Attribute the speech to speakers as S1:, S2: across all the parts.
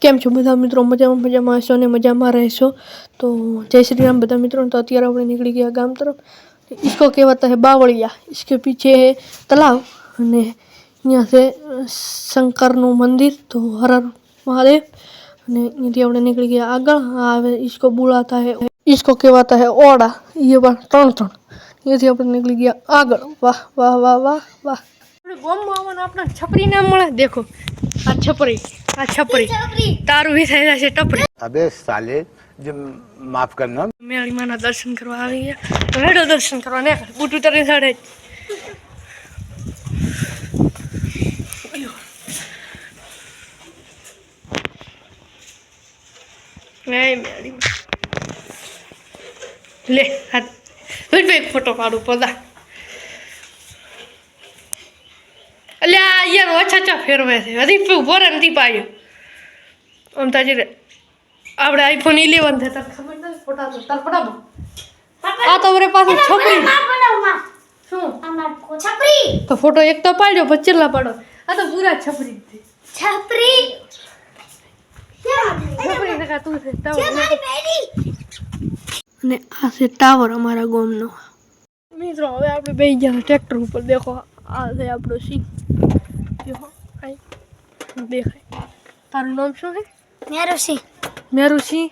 S1: કેમ છો બધા મિત્રો મજામાં મજામાં હશો અને મજામાં રહેશો તો જય શ્રી રામ બધા મિત્રો તો અત્યારે આપણે નીકળી ગયા ગામ તરફ इसको કહેવાતા હે બાવળિયા इसके पीछे है તલાવ અને અહીંયા છે અ, શંકરનું મંદિર તો હર હર મહાદેવ અને અહીંયાથી આપણે નીકળી ગયા આગળ આ હવે इसको बुलाता है इसको કહેવાતા હે ઓડા એ પણ ત્રણ ત્રણ અહીંયાથી આપણે નીકળી ગયા આગળ વાહ વાહ વાહ વાહ વાહ આપણે ગોમમાં આવવાનું આપણે છપરી ના મળે દેખો આ છપરી આ છપરી તારું વિસાઈ જશે ટપરી
S2: अबे साले जो माफ करना
S1: મેળી માના દર્શન કરવા આવી ગયા તો હેડો દર્શન કરવા ને બુટ ઉતારી સાડે મેળી લે હાથ હેડ એક ફોટો પાડું પદા અલ્યા યાર ઓછા ચા ફેરવે છે. હજી ઊભો રે નથી પાડ્યો આમ તાજી રે આપણે આઈફોન ઇલેવન છે. તને ખબર નથી ફોટા તો. તાર પડાવો આ તો વરે પાછું છોકરી. શું?
S3: છપરી.
S1: તો ફોટો એક તો પાડ્યો પછી છેલ્લા પાડો આ તો પૂરા છપરી જ
S3: છપરી.
S1: છપરી ને તું છે
S3: છે.
S1: ટાવર અને આ છે ટાવર અમારા ગામનો. મિત્રો હવે આપણે બેસી ગયા ટ્રેક્ટર ઉપર. દેખો આ છે આપણો સિંહ દેખો આઈ દેખાય તારું નામ શું છે
S3: મેરુસી
S1: મેરું સિંહ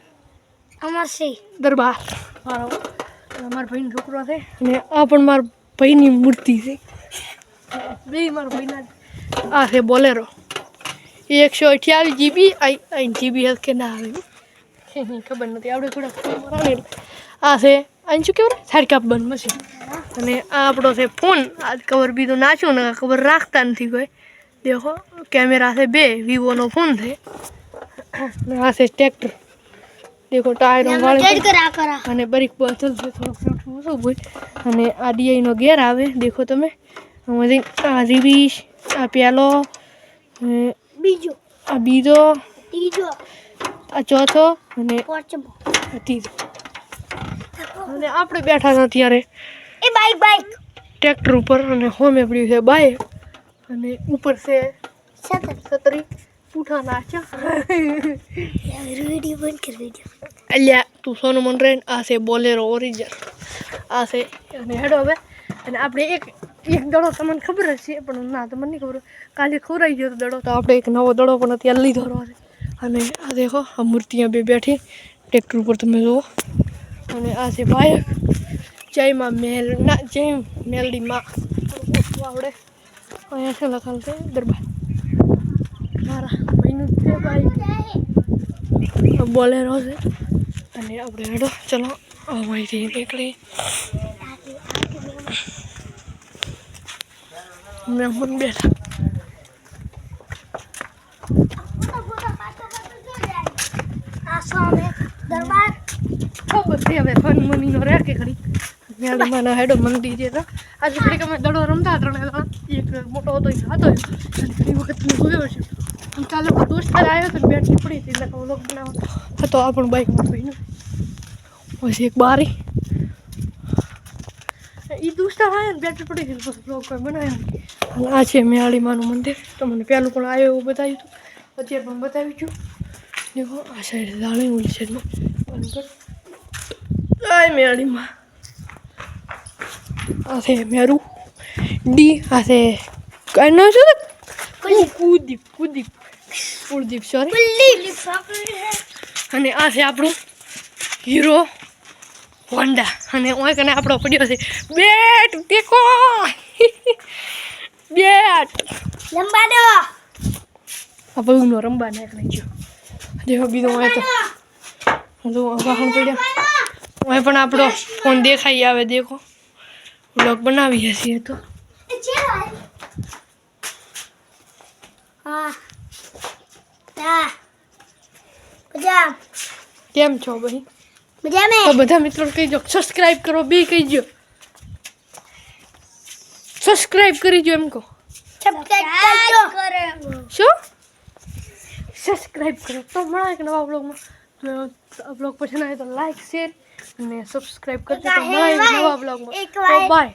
S3: અમરસી
S1: દરબાર મારો મારા ભાઈનો છોકરો છે અને આ પણ મારા ભાઈની મૂર્તિ છે બે મારા ભાઈના આ છે બોલેરો એ એકસો અઠ્યાવીસ જીબી આઈ જીબી હશે કે ના આવે ખબર નથી આપણે થોડા ફોન આ છે અહીં શું કહેવાય સાડકા બંધ મશીન અને આ આપણો છે ફોન. આ કવર બીજો નાખ્યો ને કવર રાખતા નથી કોઈ. દેખો કેમેરા છે બે વિવોનો ફોન છે. આ છે ટ્રેક્ટર. દેખો ટાયરો વાળી અને બરીક બોતલ છે થોડુંક થોડું ઓછું હોય. અને આ ડીઆઈનો ગેર આવે દેખો તમે. આમાંથી આ રીવીશ આ અને
S3: બીજો.
S1: આ બીજો
S3: ત્રીજો.
S1: આ ચોથો અને ત્રીજો. અને આપણે બેઠા હતા ત્યારે
S3: એ બાઈક બાઈક.
S1: ટ્રેક્ટર ઉપર અને હોમે પડ્યું છે બાઈક અને ઉપર છે છત્રી. પૂઠા છે.
S3: વિડિયો બંધ કર વિડિયો
S1: અલ્યા તું સોનું મન રહે આ છે બોલેરો ઓરિજિનલ. આ છે અને હેડો હવે. અને આપણે એક એક દડો તમને ખબર જ છે પણ ના તમને નહીં ખબર. કાલે ખવરાઈ ગયો તો દડો તો આપણે એક નવો દડો પણ અત્યારે લીધો છે અને આ દેખો આ મૂર્તિਆਂ બે બેઠી. ટ્રેક્ટર ઉપર તમે જુઓ. અને આ છે બાયક. જયમાં મેલ ના જય મેલડી આવડે અહીંયા છે લખાણ છે દરબાર. મારા ભાઈનું જ છે ભાઈ. બોલેરો છે. અને આપણે હેડો ચલો અહીંથી નીકળી. મેમન બેઠા.
S3: આ દરબાર.
S1: ખબર છે હવે ફન મનીનો રહે કે ખરી મેળી માના હેડો મંદિર જે હતા આજે ઘડીક અમે દડો રમતા ત્રણે એક મોટો હતો, એક હતો. ઘણી વખત મેં જોયો છે. અને કાલે કોઈ દોસ્ત આવ્યો તો બેટરી પડી હતી, એટલે લોક બનાવવાનો હતો આ પણ બાઇકમાં ભાઈનો પછી એક બારી. એ દુષ્ટાર આવ્યો ને બેટરી પડી ગઈ પછી બ્લોગ કોઈ બનાવ્યો આ છે મેળીમાનું મંદિર. તમને પહેલું પણ આવ્યો એવું બતાવ્યું હતું. અત્યારે પણ બતાવ્યું છું. દેખો, આ સાઈડ દાળી ઉલી સાઈડમાં આય મેળીમાં આ Miaru. મેરું ડી આ no, કઈ es. Kudip,
S3: Kudip. Kudip, sorry.
S1: અને આ છે આપણું હીરો હોન્ડા અને ઓય કને આપણો પડ્યો છે બેટ દેખો બેટ
S3: લંબા દો
S1: આ નો રંબા નાખી ગયો દેખો બીજો હોય તો જો વાહન પડ્યા ઓય પણ આપણો ફોન દેખાઈ આવે દેખો વ્લોગ બનાવીએ છીએ તો
S3: એ છે ભાઈ હા હા મજા
S1: કેમ છો ભાઈ
S3: મજા મે
S1: તો બધા મિત્રો કહીજો સબસ્ક્રાઇબ કરો બે કહીજો સબસ્ક્રાઇબ કરીજો એમ કહો
S3: સબસ્ક્રાઇબ કરો
S1: શું સબસ્ક્રાઇબ કરો તો મળે એક નવા બ્લોગમાં બ્લોગ પસંદ આવે તો લાઈક શેર અને સબસ્ક્રાઇબ કરજો તો મળે એક નવા